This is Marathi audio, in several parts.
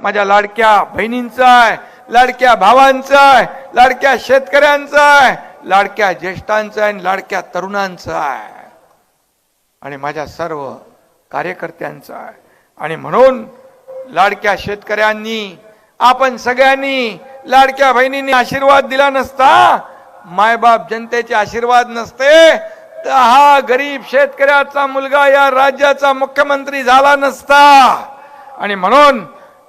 माझ्या लाडक्या बहिणींचं आहे लाडक्या भावांचं आहे लाडक्या शेतकऱ्यांचं आहे लाडक्या ज्येष्ठांचं आहे आणि लाडक्या तरुणांचं आहे. आणि माझ्या सर्व कार्यकर्त्यांचं आहे. आणि म्हणून लाडक्या शेतकऱ्यांनी आपण सगळ्यांनी लाडक्या बहिणींनी आशीर्वाद दिला नसता मायबाप जनतेचे आशीर्वाद नसते तर हा गरीब शेतकऱ्याचा मुलगा या राज्याचा मुख्यमंत्री झाला नसता. आणि म्हणून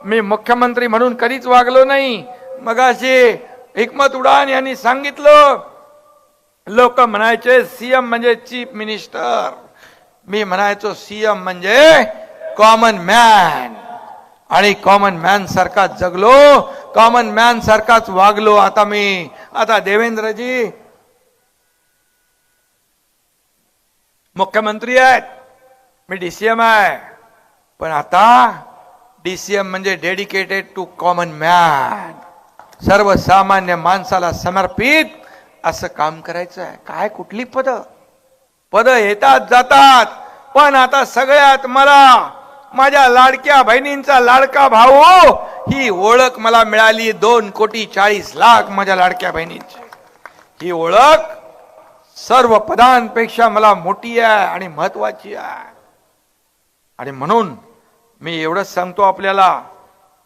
मी मुख्यमंत्री म्हणून कधीच वागलो नाही. मगाशी हिकमत उडान यांनी सांगितलं. लोक म्हणायचे सीएम म्हणजे चीफ मिनिस्टर. मी म्हणायचो सीएम म्हणजे कॉमन मॅन. आणि कॉमन मॅन सारखाच जगलो. कॉमन मॅन सारखाच वागलो. आता मी आता देवेंद्रजी मुख्यमंत्री आहेत. मी डीसीएम आहे. पण आता डीसीएम म्हणजे डेडिकेटेड टू कॉमन मॅन सर्वसामान्य माणसाला समर्पित असं काम करायचं आहे. काय कुठली पद? पद येतात जातात. पण आता सगळ्यात मला माझ्या लाडक्या बहिणींचा लाडका भाऊ ही ओळख मला मिळाली दोन कोटी चाळीस लाख माझ्या लाडक्या बहिणींची. ही ओळख सर्व पदांपेक्षा मला मोठी आहे आणि महत्वाची आहे. आणि म्हणून मी एवढंच सांगतो आपल्याला.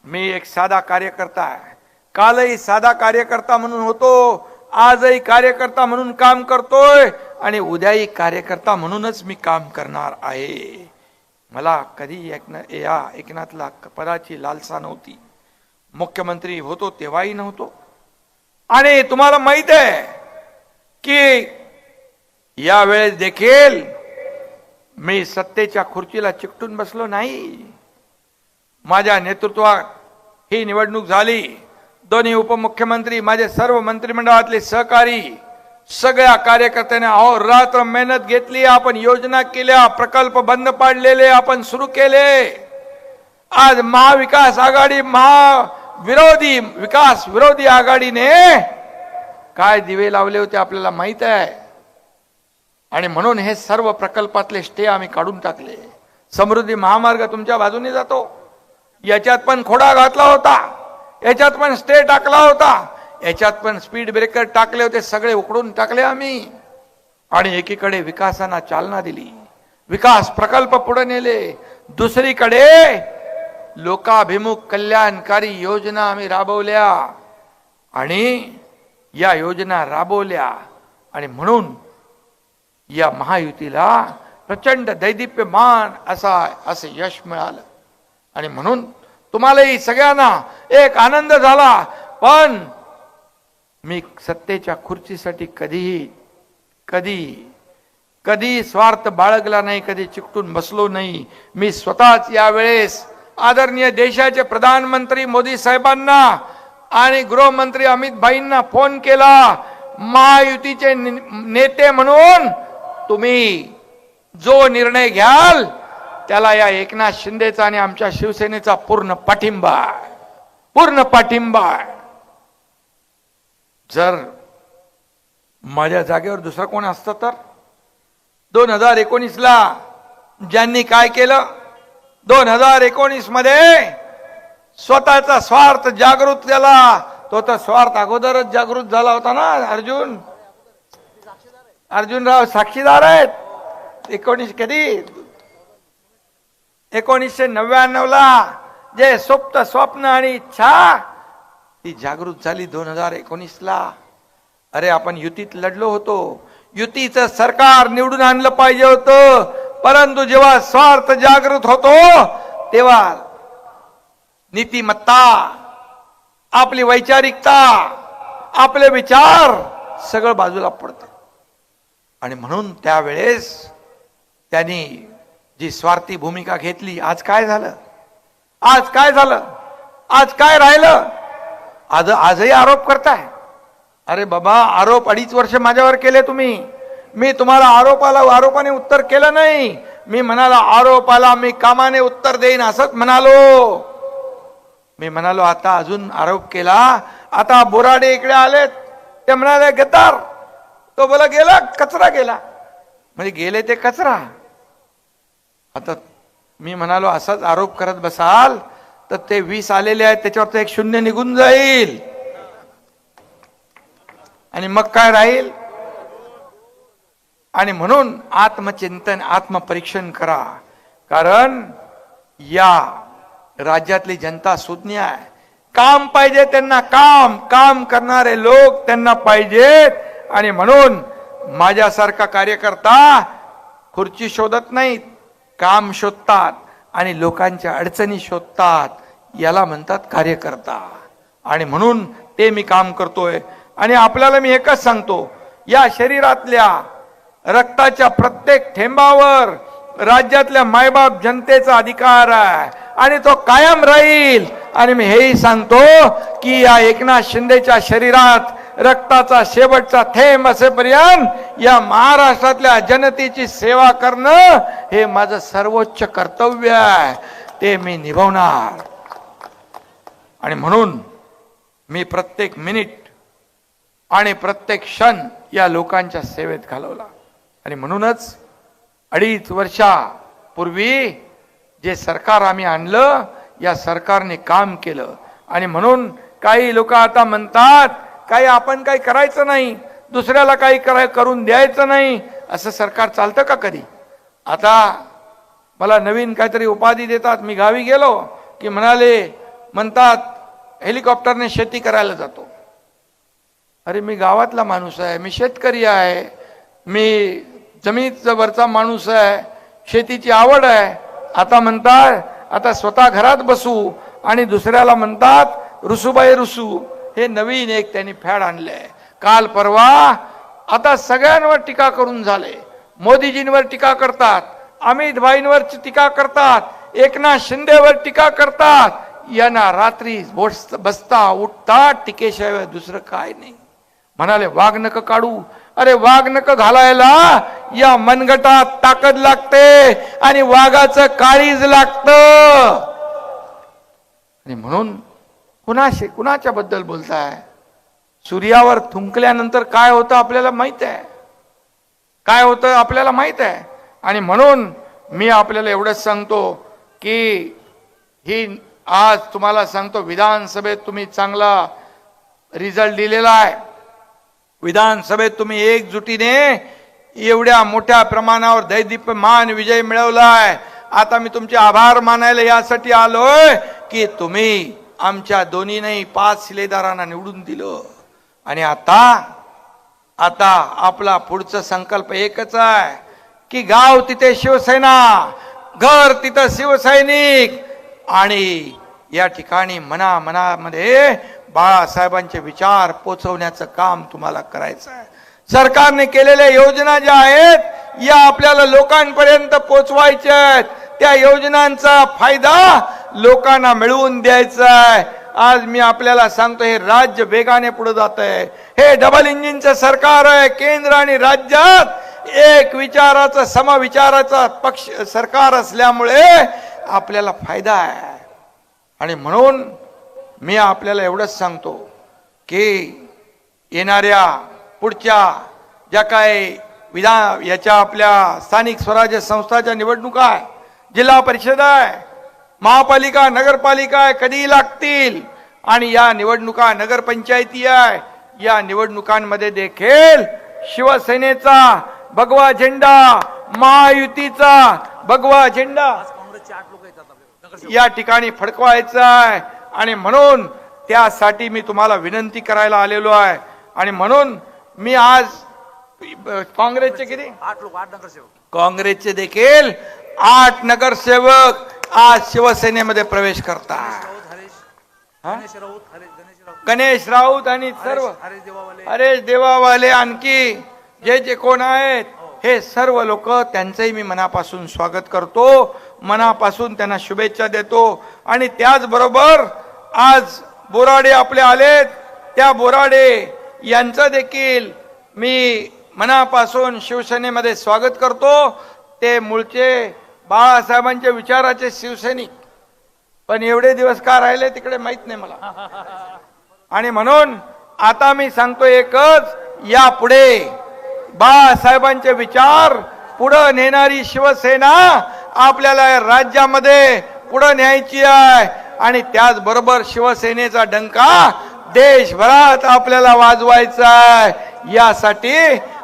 मी एक साधा कार्यकर्ता आहे. कालही साधा कार्यकर्ता म्हणून होतो आजही कार्यकर्ता म्हणून काम करतोय आणि उद्याही कार्यकर्ता म्हणूनच मी काम करणार आहे. मला कधी एकना या एकनाथला पदाची लालसा नव्हती. मुख्यमंत्री होतो तेव्हाही नव्हतो. आणि तुम्हाला माहीत आहे की या वेळेस देखील मी सत्तेच्या खुर्चीला चिकटून बसलो नाही. माझ्या नेतृत्वात ही निवडणूक झाली. दोन्ही उपमुख्यमंत्री माझे सर्व मंत्रिमंडळातले सहकारी सगळ्या कार्यकर्त्यांनी अहो रात्र मेहनत घेतली आपण योजना केल्या प्रकल्प बंद पाडलेले आपण सुरू केले. आज महाविकास आघाडी महाविरोधी विकास विरोधी आघाडीने काय दिवे लावले होते आपल्याला माहीत आहे? आणि म्हणून हे सर्व प्रकल्पातले स्टे आम्ही काढून टाकले. समृद्धी महामार्ग तुमच्या बाजूने जातो. याच्यात पण खोडा घातला होता. याच्यात पण स्टे टाकला होता. याच्यात पण स्पीड ब्रेकर टाकले होते. सगळे उकडून टाकले आम्ही. आणि एकीकडे विकासाना चालना दिली. विकास प्रकल्प पुढे नेले. दुसरीकडे लोकाभिमुख कल्याणकारी योजना आम्ही राबवल्या. आणि या योजना राबवल्या. आणि म्हणून या महायुतीला प्रचंड दैदिप्यमान असा असं यश मिळालं. आणि म्हणून तुम्हालाही सगळ्यांना एक आनंद झाला. पण मी सत्तेच्या खुर्चीसाठी कधीही कधी कधी स्वार्थ बाळगला नाही कधी चिकटून बसलो नाही. मी स्वतःच यावेळेस आदरणीय देशाचे प्रधानमंत्री मोदी साहेबांना आणि गृहमंत्री अमित भाईंना फोन केला. महायुतीचे नेते म्हणून तुम्ही जो निर्णय घ्याल त्याला या एकनाथ शिंदेचा आणि आमच्या शिवसेनेचा पूर्ण पाठिंबा आहे. पूर्ण पाठिंबा आहे. जर माझ्या जागेवर दुसरं कोण असतं तर? दोन हजार एकोणीसला ज्यांनी काय केलं? दोन हजार एकोणीसमध्ये स्वतःचा स्वार्थ जागृत केला. तो तर स्वार्थ अगोदरच जागृत झाला होता ना अर्जुन? अर्जुनराव साक्षीदार आहेत. एकोणीस कधी? एकोणीसशे नव्याण्णवला जे सुप्त स्वप्न आणि इच्छा ती जागृत झाली दोन हजार एकोणीसला अरे आपण युतीत लढलो होतो. युतीचं सरकार निवडून आणलं पाहिजे होतं. परंतु जेव्हा स्वार्थ जागृत होतो तेव्हा नीतिमत्ता आपली वैचारिकता आपले विचार सगळं बाजूला पडतं. आणि म्हणून त्यावेळेस त्यांनी जी स्वार्थी भूमिका घेतली आज काय झालं? आज काय झालं? आज काय राहिलं? आज आजही आरोप करताय. अरे बाबा आरोप अडीच वर्ष माझ्यावर केले तुम्ही. मी तुम्हाला आरोपाला आरोपाने उत्तर केलं नाही. मी म्हणाला आरोपाला मी कामाने उत्तर देईन असंच म्हणालो. मी म्हणालो आता अजून आरोप केला. आता बोराडे इकडे आलेत. ते म्हणाले गतार तो बोला गेला कचरा गेला. म्हणजे गेले ते कचरा. आता मी म्हणालो असाच आरोप करत बसाल तर ते वीस आलेले आहेत त्याच्यावर एक शून्य निघून जाईल. आणि मग काय राहील? आणि म्हणून आत्मचिंतन आत्मपरीक्षण करा. कारण या राज्यातली जनता सुज्ञ आहे. काम पाहिजे त्यांना काम काम करणारे लोक त्यांना पाहिजेत. आणि म्हणून माझ्यासारखा कार्यकर्ता खुर्ची शोधत नाहीत. काम शोधतात आणि लोकांच्या अडचणी शोधतात याला म्हणतात कार्यकर्ता. आणि म्हणून ते मी काम करतोय. आणि आपल्याला मी एकच सांगतो या शरीरातल्या रक्ताच्या प्रत्येक थेंबावर राज्यातल्या मायबाप जनतेचा अधिकार आहे आणि तो कायम राहील. आणि मी हेही सांगतो की या एकनाथ शिंदेच्या शरीरात रक्ताचा शेवटचा थेंब असेपर्यंत या महाराष्ट्रातल्या जनतेची सेवा करणं हे माझं सर्वोच्च कर्तव्य आहे. ते मी निभवणार. आणि म्हणून मी प्रत्येक मिनिट आणि प्रत्येक क्षण या लोकांच्या सेवेत घालवला. आणि म्हणूनच अडीच वर्षापूर्वी जे सरकार आम्ही आणलं या सरकारने काम केलं. आणि म्हणून काही लोक आता म्हणतात काही आपण काही करायचं नाही दुसऱ्याला काही कराय करून द्यायचं नाही असं सरकार चालतं का कधी? आता मला नवीन काहीतरी उपाधी देतात. मी गावी गेलो की म्हणाले म्हणतात हेलिकॉप्टरने शेती करायला जातो. अरे मी गावातला माणूस आहे मी शेतकरी आहे मी जमिनीचा वरचा माणूस आहे शेतीची आवड आहे. आता म्हणतात आता स्वतः घरात बसू आणि दुसऱ्याला म्हणतात रुसूबाई रुसू. हे नवीन एक त्यांनी फॅड आणलंय. काल परवा आता सगळ्यांवर टीका करून झाले. मोदीजींवर टीका करतात अमित भाईंवर टीका करतात एकनाथ शिंदेवर टीका करतात. यांना रात्री बसता उठता टीकेशिवाय दुसरं काय नाही. म्हणाले वाघ नक काढू. अरे वाघ नक घालायला या मनगटात ताकद लागते आणि वाघाचं काळीज लागत. आणि म्हणून कुणाशी कुणाच्या बद्दल बोलताय? सूर्यावर थुंकल्यानंतर काय होतं आपल्याला माहीत आहे. काय होतं आपल्याला माहीत आहे. आणि म्हणून मी आपल्याला एवढंच सांगतो की ही आज तुम्हाला सांगतो विधानसभेत तुम्ही चांगला रिझल्ट दिलेला आहे. विधानसभेत तुम्ही एकजुटीने एवढ्या मोठ्या प्रमाणावर दैदीप्यमान विजय मिळवला आहे. आता मी तुमचे आभार मानायला यासाठी आलोय की तुम्ही आमच्या दोन्हीनेही पाच शिलेदारांना निवडून दिलं. आणि आता आता आपला पुढचा संकल्प एकच आहे की गाव तिथे शिवसेना घर तिथं शिवसैनिक. आणि या ठिकाणी मना मनामध्ये बाळासाहेबांचे विचार पोचवण्याचं काम तुम्हाला करायचं आहे. सरकारने केलेल्या योजना ज्या आहेत या आपल्याला लोकांपर्यंत पोचवायच्या आहेत. त्या योजनांचा फायदा लोकांना मिळवून द्यायचं आहे. आज मी आपल्याला सांगतो हे राज्य वेगाने पुढे जात आहे हे डबल इंजिनचं सरकार आहे केंद्र आणि राज्यात एक विचाराचं समविचाराचा पक्ष सरकार असल्यामुळे आपल्याला फायदा आहे. आणि म्हणून मी आपल्याला एवढंच सांगतो की येणाऱ्या पुढच्या ज्या काय विधान याच्या आपल्या स्थानिक स्वराज्य संस्थाच्या निवडणुका आहे जिल्हा परिषद आहे महापालिका नगरपालिका आहे कधी लागतील. आणि या निवडणुका नगरपंचायती आहे. या निवडणुकांमध्ये देखील शिवसेनेचा भगवा झेंडा महायुतीचा भगवा झेंडा या ठिकाणी फडकवायचा आहे. आणि म्हणून त्यासाठी मी तुम्हाला विनंती करायला आलेलो आहे. आणि म्हणून मी आज काँग्रेसचे किती? आठ लोक आठ नगरसेवक. काँग्रेसचे देखील आठ नगरसेवक आज शिवसेनेमध्ये प्रवेश करतात गणेश राऊत आणि सर्व हरेश- देवावाले देवावाले आणखी जे जे कोण आहेत हे सर्व लोक त्यांचंही मी मनापासून स्वागत करतो. मनापासून त्यांना शुभेच्छा देतो. आणि त्याचबरोबर आज बोराडे आपले आलेत. त्या बोराडे यांचं देखील मी मनापासून शिवसेनेमध्ये स्वागत करतो. ते मूळचे बाळासाहेबांच्या विचाराचे शिवसैनिक. पण एवढे दिवस का राहिले तिकडे माहीत नाही मला. आणि म्हणून आता मी सांगतो एकच यापुढे बाळासाहेबांचे विचार पुढे नेणारी शिवसेना आपल्याला राज्यामध्ये पुढे न्यायची आहे. आणि त्याचबरोबर शिवसेनेचा डंका देशभरात आपल्याला वाजवायचा आहे. यासाठी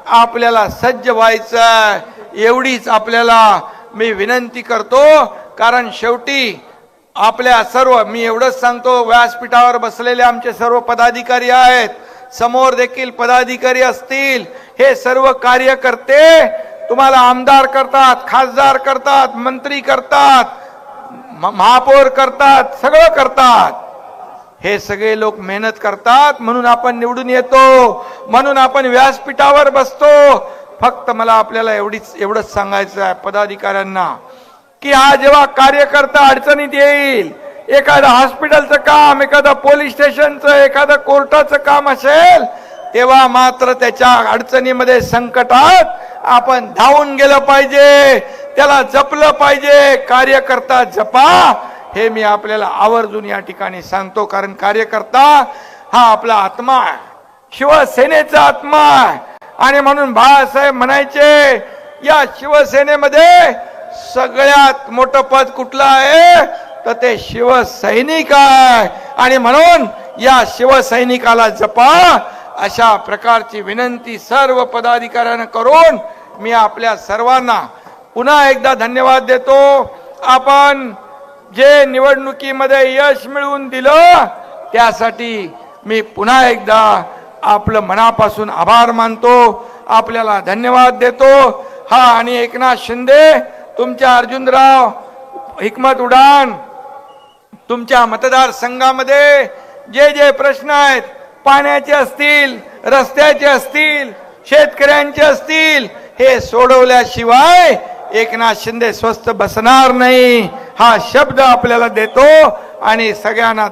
आपल्याला सज्ज व्हायचं आहे. एवढीच आपल्याला मी विनंती करतो कारण शेवटी आपल्या सर्व मी एवढंच सांगतो व्यासपीठावर बसलेले आमचे सर्व पदाधिकारी आहेत समोर देखील पदाधिकारी असतील हे सर्व कार्यकर्ते तुम्हाला आमदार करतात खासदार करतात मंत्री करतात म- महापौर करतात सगळं करतात. हे सगळे लोक मेहनत करतात म्हणून आपण निवडून येतो म्हणून आपण व्यासपीठावर बसतो फक्त मला आपल्याला एवढीच एवढंच सांगायचं आहे पदाधिकाऱ्यांना की हा जेव्हा कार्यकर्ता अडचणीत येईल एखादं हॉस्पिटलचं काम एखादं पोलीस स्टेशनचं एखादं कोर्टाचं काम असेल तेव्हा मात्र त्याच्या अडचणीमध्ये संकटात आपण धावून गेलं पाहिजे त्याला जपलं पाहिजे कार्यकर्ता जपा हे मी आपल्याला आवर्जून या ठिकाणी सांगतो कारण कार्यकर्ता हा आपला आत्मा आहे. शिवसेनेचा आत्मा आहे. आणि म्हणून बाळासाहेब म्हणायचे या शिवसेनेमध्ये सगळ्यात मोठं पद कुठलं आहे? तर ते शिवसैनिक आहे. आणि म्हणून या शिवसैनिकाला जपा अशा प्रकारची विनंती सर्व पदाधिकाऱ्यांना करून मी आपल्या सर्वांना पुन्हा एकदा धन्यवाद देतो. आपण जे निवडणुकीमध्ये यश मिळवून दिलं त्यासाठी मी पुन्हा एकदा आपलं मनापासून आभार मानतो आपल्याला धन्यवाद देतो. हा आणि एकनाथ शिंदे तुमच्या अर्जुनराव हिकमत उडान तुमच्या मतदारसंघामध्ये जे जे प्रश्न आहेत पाण्याचे असतील रस्त्याचे असतील शेतकऱ्यांचे असतील हे सोडवल्याशिवाय एकनाथ शिंदे स्वस्त बसणार नाही. हा शब्द आपल्याला देतो आणि सगळ्यांना